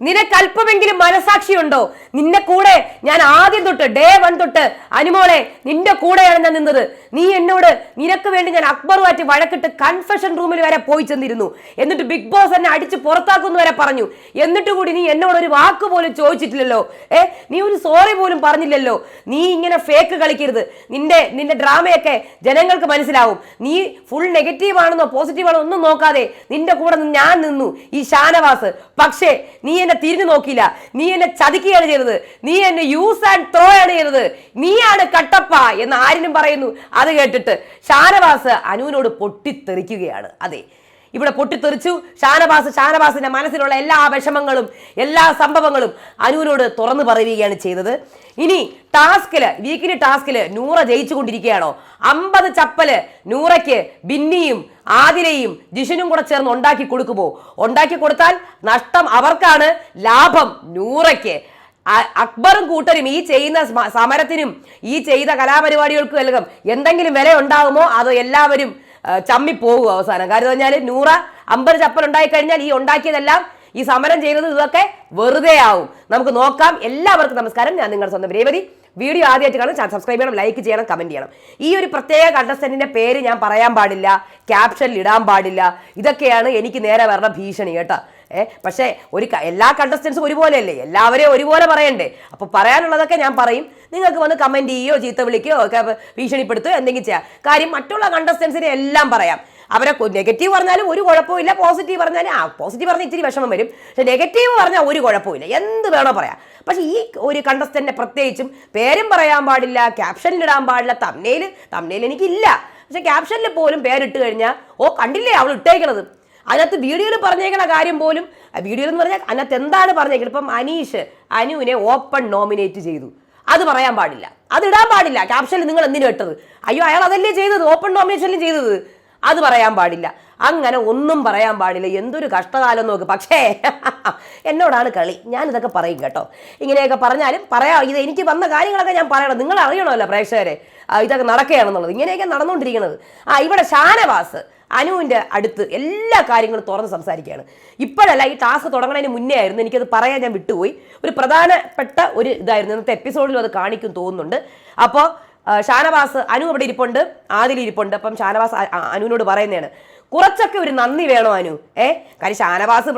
നിനക്ക് അല്പമെങ്കിലും മനസാക്ഷിയുണ്ടോ? നിന്റെ കൂടെ ഞാൻ ആദ്യം തൊട്ട് ഡേ വൺ തൊട്ട് അനുമോളെ നിന്റെ കൂടെയാണ് ഞാൻ നിന്നത്. നീ എന്നോട് നിനക്ക് വേണ്ടി ഞാൻ അക്ബറുമായിട്ട് വഴക്കിട്ട് കൺഫെഷൻ റൂമിൽ വരെ പോയി ചെന്നിരുന്നു. എന്നിട്ട് ബിഗ് ബോസ് എന്നെ അടിച്ച് പുറത്താക്കുന്നു വരെ പറഞ്ഞു. എന്നിട്ട് കൂടി നീ എന്നോട് ഒരു വാക്ക് പോലും ചോദിച്ചിട്ടില്ലല്ലോ. ഏ നീ ഒരു സോറി പോലും പറഞ്ഞില്ലല്ലോ. നീ ഇങ്ങനെ ഫേക്ക് കളിക്കരുത്. നിന്റെ നിന്റെ ഡ്രാമയൊക്കെ ജനങ്ങൾക്ക് മനസ്സിലാവും. നീ ഫുൾ നെഗറ്റീവ് ആണെന്നോ പോസിറ്റീവ് ആണോ ഒന്നും നോക്കാതെ നിന്റെ കൂടെ ഞാൻ നിന്നു. ഈ ഷാനവാസ്. പക്ഷേ നീ എന്നെ തിരിഞ്ഞു നോക്കിയില്ല. നീ എന്നെ ചതിക്കുകയാണ് ചെയ്തത്. നീ എന്നെ യൂസ് ആൻഡ് ത്രോ ആണ് ചെയ്തത്. നീയാണ് കട്ടപ്പ എന്ന് ആരിനും പറയുന്നു. അത് കേട്ടിട്ട് ഷാനവാസ് അനുവിനോട് പൊട്ടിത്തെറിക്കുകയാണ്. അതെ ഇവിടെ പൊട്ടിത്തെറിച്ചു. ഷാനവാസ് ഷാനവാസിന്റെ മനസ്സിലുള്ള എല്ലാ വിഷമങ്ങളും എല്ലാ സംഭവങ്ങളും അനുവിനോട് തുറന്നു പറയുകയാണ് ചെയ്തത്. ഇനി ടാസ്കിൽ വീക്കിലി ടാസ്കിൽ നൂറ ജയിച്ചു കൊണ്ടിരിക്കുകയാണോ അമ്പത് ചപ്പൽ നൂറയ്ക്ക് ബിന്നിയും ആദിലയും ജിഷനും കൂടെ ചേർന്ന് ഉണ്ടാക്കി കൊടുക്കുമോ? ഉണ്ടാക്കി കൊടുത്താൽ നഷ്ടം അവർക്കാണ് ലാഭം നൂറയ്ക്ക്. അക്ബറും കൂട്ടരും ഈ ചെയ്യുന്ന സ്മ- സമരത്തിനും ഈ ചെയ്ത കലാപരിപാടികൾക്കും എല്ലാം എന്തെങ്കിലും വില ഉണ്ടാകുമോ അതോ എല്ലാവരും ചമ്മിപ്പോകും അവസാനം. കാര്യം പറഞ്ഞാൽ നൂറ അമ്പത് ചപ്പൽ ഉണ്ടായി കഴിഞ്ഞാൽ ഈ ഉണ്ടാക്കിയതെല്ലാം ഈ സമരം ചെയ്യുന്നത് ഇതൊക്കെ വെറുതെ ആവും. നമുക്ക് നോക്കാം. എല്ലാവർക്കും നമസ്കാരം. ഞാൻ നിങ്ങളുടെ സ്വന്തം രേവതി. വീഡിയോ ആദ്യമായിട്ട് കാണും സബ്സ്ക്രൈബ് ചെയ്യണം ലൈക്ക് ചെയ്യണം കമന്റ് ചെയ്യണം. ഈ ഒരു പ്രത്യേക കണ്ടസ്റ്റന്റിന്റെ പേര് ഞാൻ പറയാൻ പാടില്ല. ക്യാപ്ഷനിൽ ഇടാൻ പാടില്ല. ഇതൊക്കെയാണ് എനിക്ക് നേരെ വരണ ഭീഷണി കേട്ടോ. പക്ഷേ ഒരു എല്ലാ കണ്ടസ്റ്റൻസും ഒരുപോലെയല്ലേ? എല്ലാവരെയും ഒരുപോലെ പറയണ്ടേ? അപ്പോൾ പറയാനുള്ളതൊക്കെ ഞാൻ പറയും. നിങ്ങൾക്ക് വന്ന് കമന്റ് ചെയ്യുകയോ ചീത്ത വിളിക്കുകയോ ഭീഷണിപ്പെടുത്തുകയോ എന്തെങ്കിലും ചെയ്യാം. കാര്യം മറ്റുള്ള കണ്ടസ്റ്റൻസിനെ എല്ലാം പറയാം. അവരെ നെഗറ്റീവ് പറഞ്ഞാലും ഒരു കുഴപ്പമില്ല പോസിറ്റീവ് പറഞ്ഞാലും ആ പോസിറ്റീവ് പറഞ്ഞാൽ ഇത്തിരി വിഷമം വരും. പക്ഷെ നെഗറ്റീവ് പറഞ്ഞാൽ ഒരു കുഴപ്പമില്ല എന്ത് വേണോ പറയാം. പക്ഷെ ഈ ഒരു കണ്ടസ്റ്റന്റെ പ്രത്യേകിച്ചും പേരും പറയാൻ പാടില്ല ക്യാപ്ഷനിൽ ഇടാൻ പാടില്ല തമ്നയിൽ തമ്നയിൽ എനിക്കില്ല. പക്ഷെ ക്യാപ്ഷനിൽ പോലും പേരിട്ട് കഴിഞ്ഞാൽ ഓ കണ്ടില്ലേ അവൾ ഇട്ടേക്കണത്? അതിനകത്ത് വീഡിയോയിൽ പറഞ്ഞേക്കണ കാര്യം പോലും വീഡിയോയിൽ എന്ന് പറഞ്ഞാൽ അതിനകത്ത് എന്താണ് പറഞ്ഞേക്കുന്നത് ഇപ്പം അനീഷ് അനുവിനെ ഓപ്പൺ നോമിനേറ്റ് ചെയ്തു. അത് പറയാൻ പാടില്ല. അത് ഇടാൻ പാടില്ല. ക്യാപ്ഷനിൽ നിങ്ങൾ എന്തിനു ഇട്ടത്? അയ്യോ അയാൾ അതല്ലേ ചെയ്തത്? ഓപ്പൺ നോമിനേഷനിൽ ചെയ്തത്. അത് പറയാൻ പാടില്ല. അങ്ങനെ ഒന്നും പറയാൻ പാടില്ല. എന്തൊരു കഷ്ടകാലം നോക്ക്. പക്ഷേ എന്നോടാണ് കളി. ഞാനിതൊക്കെ പറയും കേട്ടോ. ഇങ്ങനെയൊക്കെ പറഞ്ഞാലും പറയാം ഇത് എനിക്ക് വന്ന കാര്യങ്ങളൊക്കെ ഞാൻ പറയണം. നിങ്ങൾ അറിയണമല്ലോ പ്രേക്ഷകരെ. ഇതൊക്കെ നടക്കുകയാണെന്നുള്ളത്. ഇങ്ങനെയൊക്കെ നടന്നുകൊണ്ടിരിക്കുന്നത്. ആ ഇവിടെ ഷാനവാസ് അനുവിന്റെ അടുത്ത് എല്ലാ കാര്യങ്ങളും തുറന്ന് സംസാരിക്കുകയാണ്. ഇപ്പോഴല്ല ഈ ടാസ്ക് തുടങ്ങുന്നതിന് മുന്നേ ആയിരുന്നു എനിക്കത് പറയാൻ ഞാൻ വിട്ടുപോയി. ഒരു പ്രധാനപ്പെട്ട ഒരു ഇതായിരുന്നു. ഇന്നത്തെ എപ്പിസോഡിലും അത് കാണിക്കും തോന്നുന്നുണ്ട്. അപ്പോൾ ഷാനവാസ് അനു അവിടെ ഇരിപ്പുണ്ട് ആദിൽ ഇരിപ്പുണ്ട്. അപ്പം ഷാനവാസ് അനുവിനോട് പറയുന്നതാണ്. കുറച്ചൊക്കെ ഒരു നന്ദി വേണോ അനു? ഏ? കാര്യം ഷാനവാസ്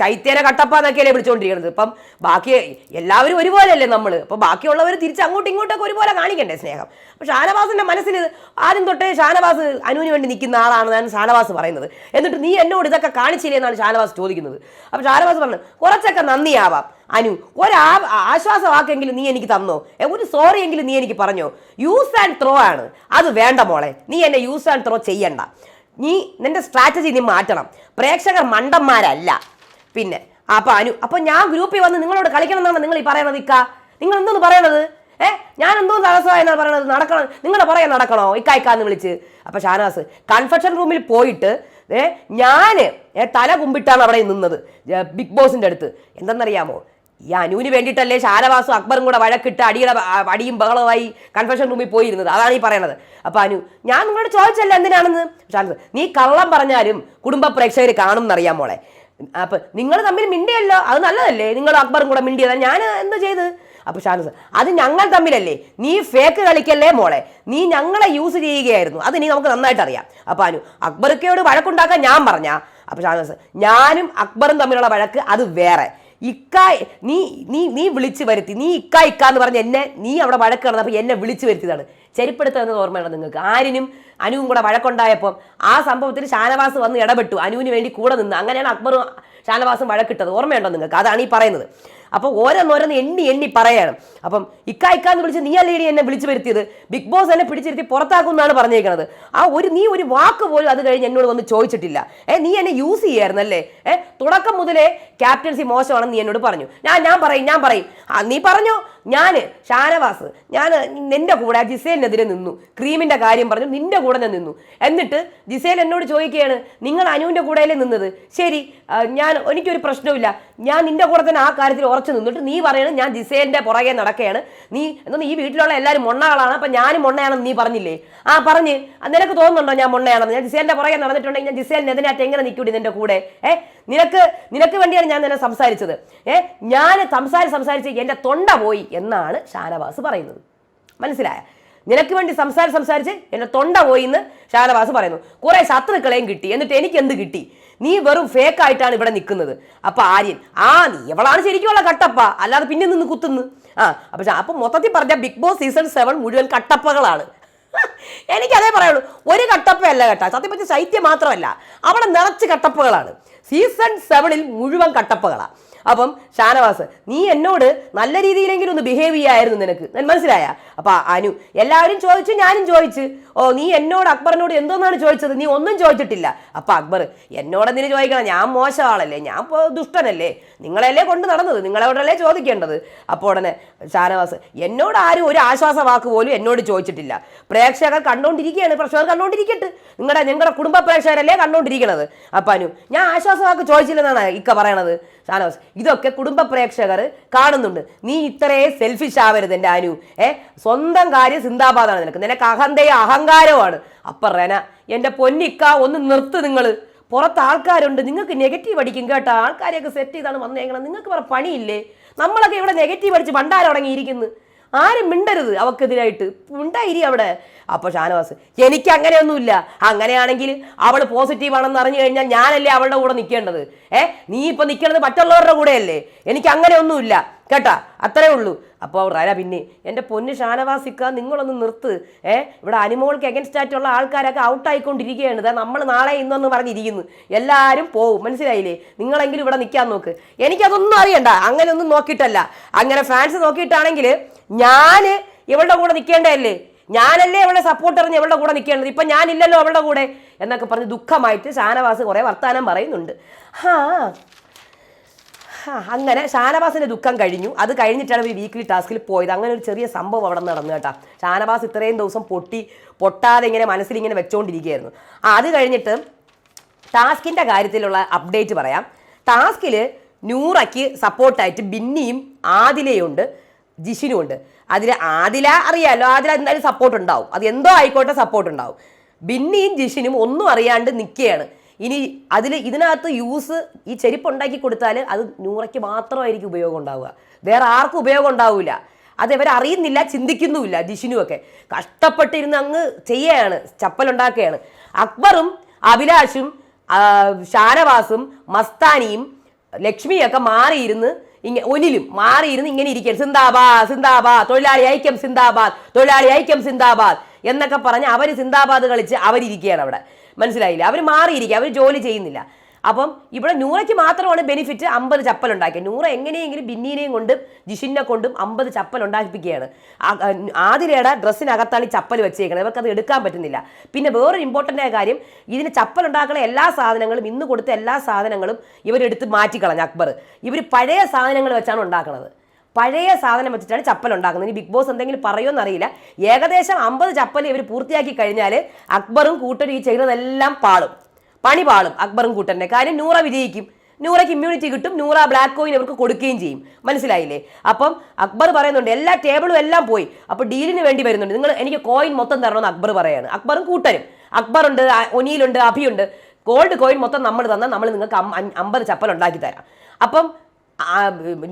ശൈത്യേനെ കട്ടപ്പ കട്ടപ്പാന്നൊക്കെയല്ലേ വിളിച്ചുകൊണ്ടിരിക്കുന്നത് ഇപ്പം ബാക്കി എല്ലാവരും ഒരുപോലെയല്ലേ നമ്മൾ അപ്പോൾ ബാക്കിയുള്ളവർ തിരിച്ച് അങ്ങോട്ടും ഇങ്ങോട്ടൊക്കെ ഒരുപോലെ കാണിക്കണ്ടേ സ്നേഹം? അപ്പോൾ ഷാനവാസിന്റെ മനസ്സിൽ ആദ്യം തൊട്ടേ ഷാനവാസ് അനുവിന് വേണ്ടി നിൽക്കുന്ന ആളാണെന്നാണ് ഷാനവാസ് പറയുന്നത്. എന്നിട്ട് നീ എന്നോട് ഇതൊക്കെ കാണിച്ചില്ലേ എന്നാണ് ഷാനവാസ് ചോദിക്കുന്നത്. അപ്പോൾ ഷാനവാസ് പറഞ്ഞു കുറച്ചൊക്കെ നന്ദിയാവാം. അനു ഒരാ ആശ്വാസമാക്കെങ്കിലും നീ എനിക്ക് തന്നോ? ഒരു സോറി എങ്കിലും നീ എനിക്ക് പറഞ്ഞോ? യൂസ് ആൻഡ് ത്രോ ആണ്. അത് വേണ്ട മോളെ. നീ എന്നെ യൂസ് ആൻഡ് ത്രോ ചെയ്യണ്ട. നീ നിന്റെ സ്ട്രാറ്റജി നീ മാറ്റണം. പ്രേക്ഷകർ മണ്ടന്മാരല്ല. പിന്നെ അപ്പൊ അനു അപ്പൊ ഞാൻ ഗ്രൂപ്പിൽ വന്ന് നിങ്ങളോട് കളിക്കണം എന്നാണ് നിങ്ങൾ ഈ പറയണത് ഇക്ക. നിങ്ങൾ എന്തോന്ന് പറയണത്? ഏ? ഞാൻ എന്തോ തടസ്സമായെന്നാണ് പറയണത്? നടക്കണം. നിങ്ങളുടെ പറയാൻ നടക്കണോ? ഇക്കായിക്കാന്ന് വിളിച്ച്. അപ്പൊ ഷാനവാസ് കൺഫെഷൻ റൂമിൽ പോയിട്ട് ഏ ഞാൻ തല കുമ്പിട്ടാണ് അവിടെ നിന്നത് ബിഗ് ബോസിന്റെ അടുത്ത്. എന്തെന്നറിയാമോ ഈ അനുവിന് വേണ്ടിയിട്ടല്ലേ ഷാനവാസും അക്ബറും കൂടെ വഴക്കിട്ട് അടിയുടെ അടിയും ബഹളമായി കൺഫെഷൻ റൂമിൽ പോയിരുന്നത്. അതാണ് ഈ പറയണത്. അപ്പൊ അനു ഞാൻ നിങ്ങളോട് ചോദിച്ചല്ല എന്തിനാണെന്ന്? ഷാനവാസ് നീ കള്ളം പറഞ്ഞാലും കുടുംബ പ്രേക്ഷകർ കാണും എന്നറിയാം മോളെ. അപ്പൊ നിങ്ങൾ തമ്മിൽ മിണ്ടിയല്ലോ അത് നല്ലതല്ലേ? നിങ്ങൾ അക്ബറും കൂടെ മിണ്ടിയത് ഞാൻ എന്താ ചെയ്ത്? അപ്പൊ ഷാനസ് അത് ഞങ്ങൾ തമ്മിലല്ലേ? നീ ഫേക്ക് കളിക്കല്ലേ മോളെ? നീ ഞങ്ങളെ യൂസ് ചെയ്യുകയായിരുന്നു. അത് നീ നമുക്ക് നന്നായിട്ട് അറിയാം. അപ്പൊ അനു അക്ബർക്കയോട് വഴക്കുണ്ടാക്കാൻ ഞാൻ പറഞ്ഞ? അപ്പൊ ഷാനസ് ഞാനും അക്ബറും തമ്മിലുള്ള വഴക്ക് അത് വേറെ. ഇക്ക നീ നീ നീ വിളിച്ചു വരുത്തി. നീ ഇക്ക ഇക്ക എന്ന് പറഞ്ഞ് എന്നെ നീ അവിടെ വഴക്ക് നടന്നപ്പോൾ എന്നെ വിളിച്ചു വരുത്തിയതാണ്. ചെരിപ്പെടുത്തതെന്ന് ഓർമ്മയാണ് നിങ്ങൾക്ക്? ആരിനും അനുവും കൂടെ വഴക്കുണ്ടായപ്പം ആ സംഭവത്തിൽ ഷാനവാസ് വന്ന് ഇടപെട്ടു. അനുവിന് വേണ്ടി കൂടെ നിന്ന്. അങ്ങനെയാണ് അക്ബറും ഷാനവാസും വഴക്കിട്ടത്. ഓർമ്മയുണ്ടോ നിങ്ങൾക്ക്? അതാണ് ഈ പറയുന്നത്. അപ്പോൾ ഓരോന്നോരോന്ന് എണ്ണി എണ്ണി പറയണം. അപ്പം ഇക്ക ഇക്ക എന്ന് വിളിച്ച് നീ അല്ലേ എന്നെ വിളിച്ചു വരുത്തിയത്? ബിഗ് ബോസ് എന്നെ പിടിച്ചിരുത്തി പുറത്താക്കുമെന്നാണ് പറഞ്ഞേക്കുന്നത് ആ ഒരു നീ ഒരു വാക്ക് പോലും അത് കഴിഞ്ഞ് എന്നോട് വന്ന് ചോദിച്ചിട്ടില്ല. ഏ നീ എന്നെ യൂസ് ചെയ്യായിരുന്നല്ലേ? ഏ തുടക്കം മുതലേ ക്യാപ്റ്റൻസി മോശമാണെന്ന് നീ എന്നോട് പറഞ്ഞു. ഞാൻ ഞാൻ പറയും ഞാൻ പറയും. നീ പറഞ്ഞോ? ഞാൻ ഷാനവാസ് ഞാൻ നിന്റെ കൂടെ ജിസേലിനെതിരെ നിന്നു. ക്രീമിന്റെ കാര്യം പറഞ്ഞു നിന്റെ കൂടെ ഞാൻ നിന്നു. എന്നിട്ട് ജിസേൽ എന്നോട് ചോദിക്കുകയാണ് നിങ്ങൾ അനുവിന്റെ കൂടെയല്ലേ നിന്നത്? ശരി ഞാൻ എനിക്കൊരു പ്രശ്നമില്ല ഞാൻ നിന്റെ കൂടെ തന്നെ ആ കാര്യത്തിൽ ഉറച്ചു നിന്നിട്ട് നീ പറയണം ഞാൻ ജിസേലിന്റെ പുറകെ നടക്കുകയാണ്. നീ എന്നാൽ ഈ വീട്ടിലുള്ള എല്ലാവരും മൊണ്ണകളാണ് അപ്പം ഞാനും മൊണ്ണയാണെന്ന് നീ പറഞ്ഞില്ലേ? ആ പറഞ്ഞ് നിനക്ക് തോന്നുന്നുണ്ടോ ഞാൻ മൊണ്ണയാണെന്ന്? ഞാൻ ജിസേലിന്റെ പുറകെ നടന്നിട്ടുണ്ടെങ്കിൽ ഞാൻ ജിസേലിന് എതിനായിട്ട് എങ്ങനെ നിൽക്കൂടി നിന്റെ കൂടെ? ഏ നിനക്ക് നിനക്ക് വേണ്ടിയാണ് ഞാൻ നിന്നെ സംസാരിച്ചത്. ഏ ഞാൻ സംസാരിച്ച് സംസാരിച്ച് എന്റെ തൊണ്ട പോയി എന്നാണ് ഷാനവാസ് പറയുന്നത്. മനസ്സിലായ? നിനക്ക് വേണ്ടി സംസാരിച്ച് സംസാരിച്ച് എന്റെ തൊണ്ട പോയി എന്ന് ഷാനവാസ് പറയുന്നു. കുറെ ശത്രുക്കളെയും കിട്ടി. എന്നിട്ട് എനിക്ക് എന്ത് കിട്ടി? നീ വെറും ഫേക്ക് ആയിട്ടാണ് ഇവിടെ നിൽക്കുന്നത്. അപ്പൊ ആര്യൻ ആ നീ എവളാണ് ശരിക്കുമുള്ള കട്ടപ്പ? അല്ലാതെ പിന്നെ നിന്ന് കുത്തുന്നു. ആ അപ്പൊ അപ്പൊ മൊത്തത്തിൽ പറഞ്ഞ ബിഗ് ബോസ് സീസൺ സെവൻ മുഴുവൻ കട്ടപ്പകളാണ്. എനിക്കതേ പറയുള്ളൂ. ഒരു കട്ടപ്പയല്ല കേട്ടാ. സത്യം പറ്റിയ ശൈത്യം മാത്രമല്ല. അവിടെ നിറച്ച് കട്ടപ്പകളാണ്. സീസൺ സെവനിൽ മുഴുവൻ കട്ടപ്പകളാ. അപ്പം ഷാനവാസ് നീ എന്നോട് നല്ല രീതിയിലെങ്കിലും ഒന്ന് ബിഹേവ് ചെയ്യായിരുന്നു നിനക്ക്. മനസ്സിലായ? അപ്പൊ അനു എല്ലാവരും ചോദിച്ചു ഞാനും ചോദിച്ചു. ഓ നീ എന്നോട് അക്ബറിനോട് എന്തോന്നാണ് ചോദിച്ചത്? നീ ഒന്നും ചോദിച്ചിട്ടില്ല. അപ്പൊ അക്ബർ എന്നോട് എന്തിനു ചോദിക്കണം? ഞാൻ മോശം ആളല്ലേ ഞാൻ ദുഷ്ടനല്ലേ? നിങ്ങളല്ലേ കൊണ്ട് നടന്നത്? നിങ്ങളോടല്ലേ ചോദിക്കേണ്ടത്? അപ്പോൾ ഉടനെ ഷാനവാസ് എന്നോട് ആരും ഒരു ആശ്വാസ വാക്ക് പോലും എന്നോട് ചോദിച്ചിട്ടില്ല. പ്രേക്ഷകർ കണ്ടോണ്ടിരിക്കുകയാണ് പ്രേക്ഷകർ കണ്ടോണ്ടിരിക്കട്ടെ. നിങ്ങളുടെ നിങ്ങളുടെ കുടുംബ പ്രേക്ഷകരല്ലേ അപ്പൊ അനു ഞാൻ ആശ്വാസ വാക്ക് ചോദിച്ചില്ലെന്നാണ് ഇക്ക പറയണത്. ഷാനവാസ് ഇതൊക്കെ കുടുംബ പ്രേക്ഷകർ കാണുന്നുണ്ട്. നീ ഇത്രേ സെൽഫിഷ് ആവരുത് എന്റെ അനു. ഏ? സ്വന്തം കാര്യം സിന്ദാബാദാണ് നിനക്ക്. നിനക്ക് അഹന്തയും അഹങ്കാരമാണ് അപ്പം റെന എന്റെ പൊന്നിക്ക ഒന്ന് നിർത്ത് നിങ്ങൾ പുറത്ത് ആൾക്കാരുണ്ട്. നിങ്ങൾക്ക് നെഗറ്റീവ് അടിക്കും കേട്ടോ. ആൾക്കാരെയൊക്കെ സെറ്റ് ചെയ്താണ് വന്നേക്കണം നിങ്ങൾക്ക് വേറെ പണിയില്ലേ? നമ്മളൊക്കെ ഇവിടെ നെഗറ്റീവ് അടിച്ച് ഭണ്ടാരടങ്ങിയിരിക്കുന്നു ആരും മിണ്ടരുത് അവക്കെതിരായിട്ട്. ഉണ്ടായിരി അവിടെ. അപ്പൊ ഷാനവാസ് എനിക്ക് അങ്ങനെയൊന്നുമില്ല. അങ്ങനെയാണെങ്കിൽ അവൾ പോസിറ്റീവ് ആണെന്ന് അറിഞ്ഞു കഴിഞ്ഞാൽ ഞാനല്ലേ അവളുടെ കൂടെ നിൽക്കേണ്ടത് ഏ നീ ഇപ്പൊ നിൽക്കുന്നത് മറ്റുള്ളവരുടെ കൂടെയല്ലേ? എനിക്ക് അങ്ങനെയൊന്നുമില്ല. കേട്ടാ? അത്രേ ഉള്ളൂ. അപ്പോൾ ആരാ പിന്നെ എന്റെ പൊന്ന് ഷാനവാസിക്ക നിങ്ങളൊന്ന് നിർത്ത്. ഏ ഇവിടെ അനിമോൾക്ക് എഗൻസ്റ്റ് ആയിട്ടുള്ള ആൾക്കാരൊക്കെ ഔട്ടായിക്കൊണ്ടിരിക്കുകയാണ്. ഇതാ നമ്മൾ നാളെ ഇന്നൊന്ന് പറഞ്ഞിരിക്കുന്നു. എല്ലാവരും പോവും. മനസ്സിലായില്ലേ? നിങ്ങളെങ്കിലും ഇവിടെ നിൽക്കാൻ നോക്ക്. എനിക്കതൊന്നും അറിയണ്ട. അങ്ങനെ ഒന്നും നോക്കിയിട്ടല്ല. അങ്ങനെ ഫാൻസ് നോക്കിയിട്ടാണെങ്കിൽ ഞാൻ ഇവളുടെ കൂടെ നിൽക്കേണ്ടതല്ലേ ഞാനല്ലേ അവളുടെ സപ്പോർട്ട് അറിഞ്ഞ് ഇവളുടെ കൂടെ നിൽക്കേണ്ടത് ഇപ്പം ഞാനില്ലല്ലോ അവളുടെ കൂടെ? എന്നൊക്കെ പറഞ്ഞ് ദുഃഖമായിട്ട് ഷാനവാസ് കുറേ വർത്തമാനം പറയുന്നുണ്ട്. ഹാ. അങ്ങനെ ഷാനവാസിന്റെ ദുഃഖം കഴിഞ്ഞു. അത് കഴിഞ്ഞിട്ടാണ് ഈ വീക്ക്ലി ടാസ്കിൽ പോയത്. അങ്ങനെ ഒരു ചെറിയ സംഭവം അവിടെ നടന്നു കേട്ടാ. ഷാനവാസ് ഇത്രയും ദിവസം പൊട്ടി പൊട്ടാതെ ഇങ്ങനെ മനസ്സിലിങ്ങനെ വെച്ചോണ്ടിരിക്കുകയായിരുന്നു. ആ അത് കഴിഞ്ഞിട്ട് ടാസ്കിന്റെ കാര്യത്തിലുള്ള അപ്ഡേറ്റ് പറയാം. ടാസ്കിൽ നൂറയ്ക്ക് സപ്പോർട്ടായിട്ട് ബിന്നിയും ആദിലയുണ്ട്. ജിഷിനും ഉണ്ട് അതിൽ ആദില അറിയാലോ? ആദില എന്തായാലും സപ്പോർട്ട് ഉണ്ടാവും. അത് എന്തോ ആയിക്കോട്ടെ സപ്പോർട്ട് ഉണ്ടാവും. ബിന്നിയും ജിഷിനും ഒന്നും അറിയാണ്ട് നിൽക്കുകയാണ് ഇനി അതിൽ ഇതിനകത്ത് യൂസ് ഈ ചെരുപ്പ് ഉണ്ടാക്കി കൊടുത്താൽ അത് നൂറയ്ക്ക് മാത്രമായിരിക്കും ഉപയോഗം ഉണ്ടാവുക. വേറെ ആർക്കും ഉപയോഗം ഉണ്ടാവില്ല അത് ഇവർ അറിയുന്നില്ല ചിന്തിക്കുന്നുമില്ല ജിഷിനുമൊക്കെ. കഷ്ടപ്പെട്ടിരുന്ന് അങ്ങ് ചെയ്യുകയാണ് ചപ്പലുണ്ടാക്കുകയാണ്. അക്ബറും അഭിലാഷും ഷാനവാസും മസ്താനിയും ലക്ഷ്മിയൊക്കെ മാറിയിരുന്ന് ഇങ്ങ ഒനിലും മാറിയിരുന്ന് ഇങ്ങനെ ഇരിക്കുകയാണ് സിന്ദാബാദ് സിന്ദാബാദ് തൊഴിലാളി ഐക്യം സിന്ദാബാദ് തൊഴിലാളി ഐക്യം സിന്ദാബാദ് എന്നൊക്കെ പറഞ്ഞ് അവർ സിന്ദാബാദ് കളിച്ച് അവരിയ്ക്കുകയാണ് അവിടെ. മനസ്സിലായില്ല? അവർ മാറിയിരിക്കുക അവർ ജോലി ചെയ്യുന്നില്ല. അപ്പം ഇവിടെ നൂറയ്ക്ക് മാത്രമാണ് ബെനിഫിറ്റ് അമ്പത് ചപ്പൽ ഉണ്ടാക്കിയത്. നൂറ എങ്ങനെയെങ്കിലും ബിന്നീനെയും കൊണ്ടും ജിഷിനെ കൊണ്ടും അമ്പത് ചപ്പൽ ഉണ്ടാക്കിപ്പിക്കുകയാണ്. ആതിരയുടെ ഡ്രസ്സിനകത്താണ് ഈ ചപ്പൽ വെച്ചേക്കുന്നത് അത് എടുക്കാൻ പറ്റുന്നില്ല. പിന്നെ വേറൊരു ഇമ്പോർട്ടന്റ് ആയ കാര്യം ഇതിന് ചപ്പൽ ഉണ്ടാക്കുന്ന എല്ലാ സാധനങ്ങളും ഇന്ന് കൊടുത്ത എല്ലാ സാധനങ്ങളും ഇവരെടുത്ത് മാറ്റിക്കളഞ്ഞു അക്ബർ. ഇവർ പഴയ സാധനങ്ങൾ വെച്ചാണ് ഉണ്ടാക്കുന്നത് പഴയ സാധനം വെച്ചിട്ടാണ് ചപ്പൽ ഉണ്ടാക്കുന്നത്. ഇനി ബിഗ് ബോസ് എന്തെങ്കിലും പറയുമെന്ന് അറിയില്ല. ഏകദേശം അമ്പത് ചപ്പൽ ഇവർ പൂർത്തിയാക്കി കഴിഞ്ഞാൽ അക്ബറും കൂട്ടരും ഈ ചെയ്യുന്നതെല്ലാം പാളും. പണി പാളും അക്ബറും കൂട്ടന്റെ കാര്യം നൂറ വിജയിക്കും. നൂറയ്ക്ക് ഇമ്മ്യൂണിറ്റി കിട്ടും. നൂറ ബ്ലാക്ക് കോയിൻ അവർക്ക് കൊടുക്കുകയും ചെയ്യും. മനസ്സിലായില്ലേ? അപ്പം അക്ബർ പറയുന്നുണ്ട് എല്ലാ ടേബിളും എല്ലാം പോയി. അപ്പോൾ ഡീലിന് വേണ്ടി വരുന്നുണ്ട്. നിങ്ങൾ എനിക്ക് കോയിൻ മൊത്തം തരണമെന്ന് അക്ബർ പറയാണ്. അക്ബറും കൂട്ടരും. അക്ബറുണ്ട് ഒനിയിലുണ്ട് അഭിയുണ്ട്. ഗോൾഡ് കോയിൻ മൊത്തം നമ്മൾ തന്നാൽ നമ്മൾ നിങ്ങൾക്ക് അമ്പത് ചപ്പൽ ഉണ്ടാക്കി തരാം. അപ്പം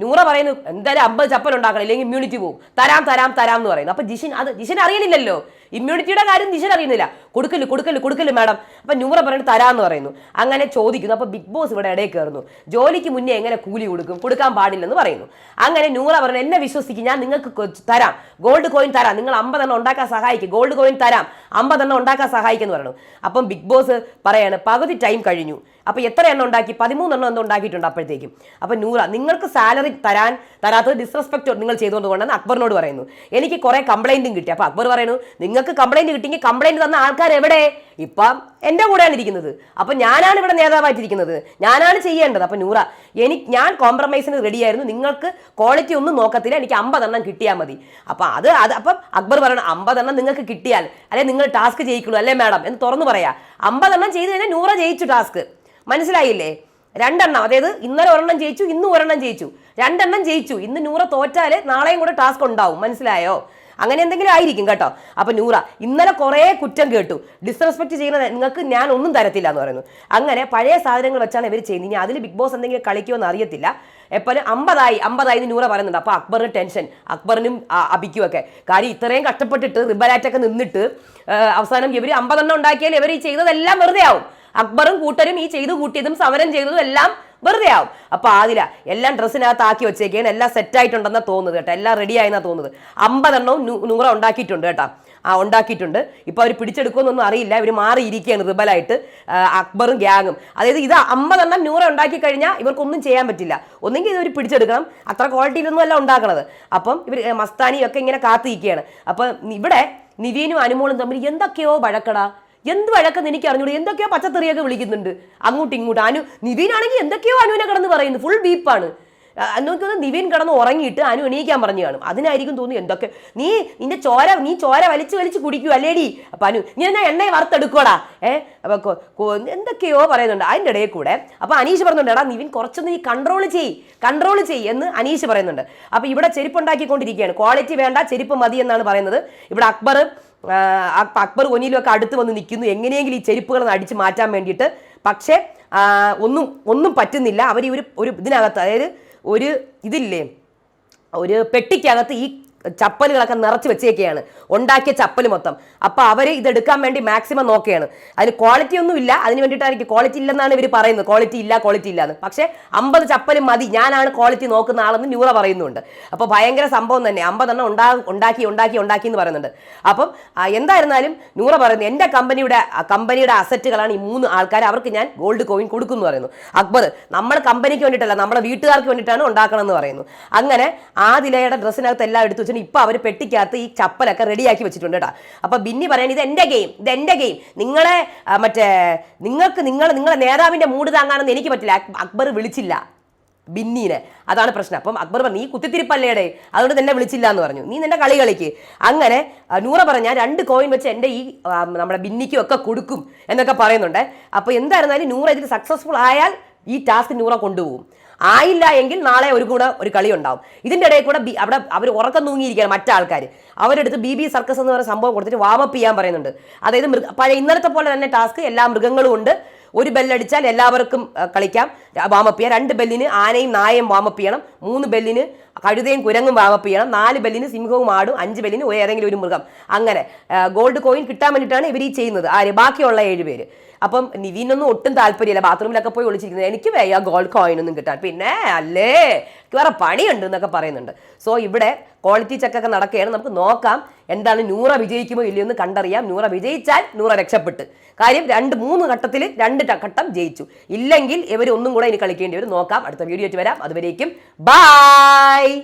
നൂറ പറയുന്നു എന്തായാലും അമ്പത് ചപ്പൽ ഉണ്ടാക്കണം. ഇല്ലെങ്കിൽ ഇമ്മ്യൂണിറ്റി പോകും തരാം തരാം തരാം എന്ന് പറയുന്നു. അപ്പം ജിഷിൻ അത് ജിഷിൻ അറിയണില്ലല്ലോ. ഇമ്മ്യൂണിറ്റിയുടെ കാര്യം ജിഷിൻ അറിയുന്നില്ല. കൊടുക്കൽ കൊടുക്കൽ കൊടുക്കൽ മാഡം. അപ്പൊ നൂറ പറഞ്ഞിട്ട് തരാന്ന് പറയുന്നു. അങ്ങനെ ചോദിക്കുന്നു. അപ്പൊ ബിഗ് ബോസ് ഇവിടെ ഇടയിൽ കയറുന്നു. ജോലിക്ക് മുന്നേ എങ്ങനെ കൂലി കൊടുക്കും? കൊടുക്കാൻ പാടില്ലെന്ന് പറയുന്നു. അങ്ങനെ നൂറ പറഞ്ഞു എന്നെ വിശ്വസിക്കും ഞാൻ നിങ്ങൾക്ക് തരാം. ഗോൾഡ് കോയിൻ തരാം. നിങ്ങൾ അമ്പതെണ്ണം ഉണ്ടാക്കാൻ സഹായിക്കും. ഗോൾഡ് കോയിൻ തരാം. അമ്പതെണ്ണം ഉണ്ടാക്കാൻ സഹായിക്കുമെന്ന് പറയുന്നു. അപ്പം ബിഗ് ബോസ് പറയാണ് പകുതി ടൈം കഴിഞ്ഞു. അപ്പൊ എത്ര എണ്ണം ഉണ്ടാക്കി? പതിമൂന്നെണ്ണം എന്തോ ഉണ്ടാക്കിയിട്ടുണ്ട് അപ്പോഴത്തേക്കും. അപ്പൊ നൂറ നിങ്ങൾക്ക് സാലറി തരാൻ തരാത്തത് ഡിസ്റെസ്പെക്ട് നിങ്ങൾ ചെയ്തുകൊണ്ട് അക്ബറിനോട് പറയുന്നു. എനിക്ക് കുറേ കംപ്ലൈന്റും കിട്ടി. അപ്പോൾ അക്ബർ പറയുന്നു നിങ്ങൾക്ക് കംപ്ലൈന്റ് കിട്ടിയെങ്കിൽ കംപ്ലൈന്റ് തന്ന ആൾക്കാർ എവിടെ? ഇപ്പം എന്റെ കൂടെയാണ് ഇരിക്കുന്നത്. അപ്പൊ ഞാനാണ് ഇവിടെ നേതാവായിട്ടിരിക്കുന്നത്. ഞാനാണ് ചെയ്യേണ്ടത്. അപ്പൊ നൂറ എനിക്ക് ഞാൻ കോംപ്രമൈസിന് റെഡിയായിരുന്നു നിങ്ങൾക്ക് ക്വാളിറ്റി ഒന്നും നോക്കത്തില്ല. എനിക്ക് അമ്പതെണ്ണം കിട്ടിയാൽ മതി. അപ്പൊ അത് അത് അപ്പം അക്ബർ പറയണം അമ്പതെണ്ണം നിങ്ങൾക്ക് കിട്ടിയാൽ അല്ലെ നിങ്ങൾ ടാസ്ക് ജയിക്കുള്ളൂ അല്ലേ മാഡം എന്ന് തുറന്നു പറയാം. അമ്പതെണ്ണം ചെയ്ത് കഴിഞ്ഞാൽ നൂറ ജയിച്ചു ടാസ്ക് മനസ്സിലായില്ലേ? രണ്ടെണ്ണം അതായത് ഇന്നലെ ഒരെണ്ണം ജയിച്ചു ഇന്ന് ഒരെണ്ണം ജയിച്ചു. രണ്ടെണ്ണം ജയിച്ചു. ഇന്ന് നൂറ തോറ്റാൽ നാളെയും കൂടെ ടാസ്ക് ഉണ്ടാവും. മനസ്സിലായോ? അങ്ങനെ എന്തെങ്കിലും ആയിരിക്കും കേട്ടോ. അപ്പൊ നൂറ ഇന്നലെ കുറേ കുറ്റം കേട്ടു. ഡിസ്റെസ്പെക്ട് ചെയ്യുന്ന നിങ്ങൾക്ക് ഞാൻ ഒന്നും തരത്തില്ല എന്ന് പറയുന്നു. അങ്ങനെ പഴയ സാധനങ്ങൾ വെച്ചാണ് ഇവർ ചെയ്യുന്നത്. ഇനി അതിൽ ബിഗ് ബോസ് എന്തെങ്കിലും കളിക്കുമെന്ന് അറിയത്തില്ല. എപ്പോഴും അമ്പതായി അമ്പതായി എന്ന് നൂറ പറയുന്നുണ്ട്. അപ്പൊ അക്ബറിന് ടെൻഷൻ അക്ബറിനും അബിക്കുമൊക്കെ കാര്യം ഇത്രയും കഷ്ടപ്പെട്ടിട്ട് റിബലാറ്റൊക്കെ നിന്നിട്ട് അവസാനം ഇവർ അമ്പതെണ്ണം ഉണ്ടാക്കിയാൽ ഇവർ ഈ ചെയ്തതെല്ലാം വെറുതെ ആവും. അക്ബറും കൂട്ടരും ഈ ചെയ്തു കൂട്ടിയതും സമരം ചെയ്തതും എല്ലാം വെറുതെ ആവും. അപ്പൊ ആദില എല്ലാം ഡ്രസ്സിനകത്ത് ആക്കി വെച്ചേക്കാണ്. എല്ലാം സെറ്റ് ആയിട്ടുണ്ടെന്നാ തോന്നുന്നത് കേട്ടോ. എല്ലാം റെഡി ആയെന്നാ തോന്നുന്നത്. അമ്പതെണ്ണവും നൂറ ഉണ്ടാക്കിയിട്ടുണ്ട് കേട്ടോ. ആ ഉണ്ടാക്കിയിട്ടുണ്ട്. ഇപ്പൊ അവർ പിടിച്ചെടുക്കുമെന്നൊന്നും അറിയില്ല. ഇവർ മാറിയിരിക്കുകയാണ് റിബലായിട്ട്. അക്ബറും ഗ്യാങ്ങും. അതായത് ഇത് അമ്പതെണ്ണം നൂറ ഉണ്ടാക്കി കഴിഞ്ഞാൽ ഇവർക്കൊന്നും ചെയ്യാൻ പറ്റില്ല. ഒന്നെങ്കിൽ ഇവർ പിടിച്ചെടുക്കണം. അത്ര ക്വാളിറ്റിയിലൊന്നും അല്ല ഉണ്ടാക്കണത്. അപ്പം ഇവർ മസ്താനിയൊക്കെ ഇങ്ങനെ കാത്തിരിക്കുകയാണ് അപ്പം ഇവിടെ നിവീനും അനുമോളും തമ്മിൽ എന്തൊക്കെയോ വഴക്കടാ. എന്ത് വഴക്കെന്ന് എനിക്ക് അറിഞ്ഞൂടെ എന്തൊക്കെയോ പച്ചത്തെറിയൊക്കെ വിളിക്കുന്നുണ്ട്. അങ്ങോട്ടും ഇങ്ങോട്ടും. അനു നിവീനാണെങ്കിൽ എന്തൊക്കെയോ അനുവിനെ കടന്ന് പറയുന്നു. ഫുൾ ബീപ്പാണ് എന്നൊക്കെ നിവിൻ കടന്ന് ഉറങ്ങിയിട്ട് അനു എണീക്കാൻ പറഞ്ഞു കാണും. അതിനായിരിക്കും തോന്നി എന്തൊക്കെ. നീ നിന്റെ ചോര നീ ചോര വലിച്ചു വലിച്ച് കുടിക്കൂ അല്ലേടി? അപ്പൊ അനു നീ എന്നാ എണ്ണയെ വറുത്തെടുക്കോടാ ഏ? അപ്പൊ കൊ- കൊ- എന്തൊക്കെയോ പറയുന്നുണ്ട്. അതിന്റെ ഇടയിൽ കൂടെ അപ്പൊ അനീഷ് പറയുന്നുണ്ട് എടാ നിവിൻ കുറച്ചൊന്ന് നീ കൺട്രോൾ ചെയ് കൺട്രോൾ ചെയ് എന്ന് അനീഷ് പറയുന്നുണ്ട്. അപ്പൊ ഇവിടെ ചെരുപ്പ് ഉണ്ടാക്കിക്കൊണ്ടിരിക്കുകയാണ് ക്വാളിറ്റി വേണ്ട ചെരുപ്പ് മതി എന്നാണ് പറയുന്നത്. ഇവിടെ അക്ബർ അക്ബർ ഒനിയിലൊക്കെ അടുത്ത് വന്ന് നിൽക്കുന്നു. എങ്ങനെയെങ്കിലും ഈ ചെരുപ്പുകൾ അടിച്ച് മാറ്റാൻ വേണ്ടിയിട്ട്. പക്ഷേ ഒന്നും ഒന്നും പറ്റുന്നില്ല. അവർ ഒരു ഒരു ഇതിനകത്ത് അതായത് ഒരു ഇതില്ലേ? ഒരു പെട്ടിക്കകത്ത് ഈ ചപ്പലുകളൊക്കെ നിറച്ച് വെച്ചേക്കെയാണ്. ഉണ്ടാക്കിയ ചപ്പൽ മൊത്തം. അപ്പോൾ അവർ ഇതെടുക്കാൻ വേണ്ടി മാക്സിമം നോക്കുകയാണ് അതിന് ക്വാളിറ്റി ഒന്നും ഇല്ല. അതിന് വേണ്ടിയിട്ടായിരിക്കും ക്വാളിറ്റി ഇല്ലെന്നാണ് ഇവർ പറയുന്നത്. ക്വാളിറ്റി ഇല്ല ക്വാളിറ്റി ഇല്ലാന്ന് പക്ഷെ അമ്പത് ചപ്പലും മതി. ഞാനാണ് ക്വാളിറ്റി നോക്കുന്ന ആളെന്ന് ന്യൂറ പറയുന്നുണ്ട്. അപ്പോൾ ഭയങ്കര സംഭവം തന്നെ. അമ്പതെണ്ണം ഉണ്ടാ ഉണ്ടാക്കി ഉണ്ടാക്കി ഉണ്ടാക്കി എന്ന് പറയുന്നുണ്ട്. അപ്പം എന്തായിരുന്നാലും ന്യൂറ പറയുന്നത് എന്റെ കമ്പനിയുടെ കമ്പനിയുടെ അസറ്റുകളാണ് ഈ മൂന്ന് ആൾക്കാർ അവർക്ക് ഞാൻ ഗോൾഡ് കോയിൻ കൊടുക്കും എന്ന് പറയുന്നു. അക്ബർ നമ്മൾ കമ്പനിക്ക് വേണ്ടിയിട്ടല്ല നമ്മുടെ വീട്ടുകാർക്ക് വേണ്ടിയിട്ടാണ് ഉണ്ടാക്കണമെന്ന് പറയുന്നു. അങ്ങനെ ആ ദിലയുടെ ഡ്രസ്സിനകത്ത് എല്ലാം എടുത്തു വെച്ചിട്ട് ഇപ്പോൾ അവർ പെട്ടിക്കകത്ത് ഈ ചപ്പലൊക്കെ റെഡിയാക്കി വെച്ചിട്ടുണ്ട് കേട്ടോ. അപ്പോൾ ബിന്നി പറയുന്നത് ഇത് എന്റെ ഗെയിം ഇത് എന്റെ ഗെയിം നിങ്ങളെ മറ്റേ നിങ്ങൾക്ക് നിങ്ങൾ നിങ്ങളെ നേതാവിന്റെ മൂട് താങ്ങാനൊന്നും എനിക്ക് പറ്റില്ല. അക്ബർ വിളിച്ചില്ല ബിന്നീനെ. അതാണ് പ്രശ്നം. അപ്പം അക്ബർ പറഞ്ഞു നീ കുത്തിത്തിരിപ്പല്ലേടെ? അതുകൊണ്ട് തന്നെ വിളിച്ചില്ല എന്ന് പറഞ്ഞു. നീ നിന്റെ കളി കളിക്ക് അങ്ങനെ നൂറ പറഞ്ഞ രണ്ട് കോയിൻ വെച്ച് എന്റെ ഈ നമ്മുടെ ബിന്നിക്കും ഒക്കെ കൊടുക്കും എന്നൊക്കെ പറയുന്നുണ്ട്. അപ്പോൾ എന്തായിരുന്നാലും നൂറ ഇതിൽ സക്സസ്ഫുൾ ആയാൽ ഈ ടാസ്ക് നൂറ കൊണ്ടുപോകും. ആയില്ല എങ്കിൽ നാളെ ഒരു കൂടെ ഒരു കളി ഉണ്ടാവും. ഇതിന്റെ ഇടയിൽ കൂടെ അവിടെ അവർ ഉറക്കം തൂങ്ങിയിരിക്കുകയാണ് മറ്റാൾക്കാർ അവരെടുത്ത് ബി ബി സർക്കസ് എന്ന് പറയുന്ന സംഭവം കൊടുത്തിട്ട് വാമപ്പ് ചെയ്യാൻ പറയുന്നുണ്ട്. അതായത് മൃഗ പഴയ ഇന്നലത്തെ പോലെ തന്നെ ടാസ്ക് എല്ലാ മൃഗങ്ങളും ഉണ്ട്. ഒരു ബെല്ലടിച്ചാൽ എല്ലാവർക്കും കളിക്കാം. വാമപ്പ് ചെയ്യാം. രണ്ട് ബെല്ലിന് ആനയും നായയും വാമപ്പ് ചെയ്യണം. മൂന്ന് ബെല്ലിന് കഴുതയും കുരങ്ങും വാമപ്പ് ചെയ്യണം. നാല് ബെല്ലിന് സിംഹവും ആടും അഞ്ച് ബെല്ലിന് ഏതെങ്കിലും ഒരു മൃഗം. അങ്ങനെ ഗോൾഡ് കോയിൻ കിട്ടാൻ വേണ്ടിയിട്ടാണ് ഇവർ ഈ ചെയ്യുന്നത്. ആര്? ബാക്കിയുള്ള ഏഴ് പേര്. അപ്പം നിവീനൊന്നും ഒട്ടും താല്പര്യമില്ല. ബാത്റൂമിലൊക്കെ പോയി ഒളിച്ചിരിക്കുന്നത്. എനിക്ക് വേയ ഗോൾഡ് കോയിൻ ഒന്നും കിട്ടാൻ. പിന്നെ അല്ലേ? വേറെ പണിയുണ്ട് എന്നൊക്കെ പറയുന്നുണ്ട്. സോ ഇവിടെ ക്വാളിറ്റി ചെക്കൊക്കെ നടക്കുകയാണ്. നമുക്ക് നോക്കാം. എന്താണ് നൂറ വിജയിക്കുമോ ഇല്ലയോ എന്ന് കണ്ടറിയാം. നൂറ വിജയിച്ചാൽ നൂറ രക്ഷപ്പെട്ട്. കാര്യം രണ്ട് മൂന്ന് ഘട്ടത്തിൽ രണ്ട് ഘട്ടം ജയിച്ചു. ഇല്ലെങ്കിൽ ഇവർ ഒന്നും കൂടെ ഇനി കളിക്കേണ്ടി വരും. നോക്കാം. അടുത്ത വീഡിയോ വരാം. അതുവരേക്കും ബൈ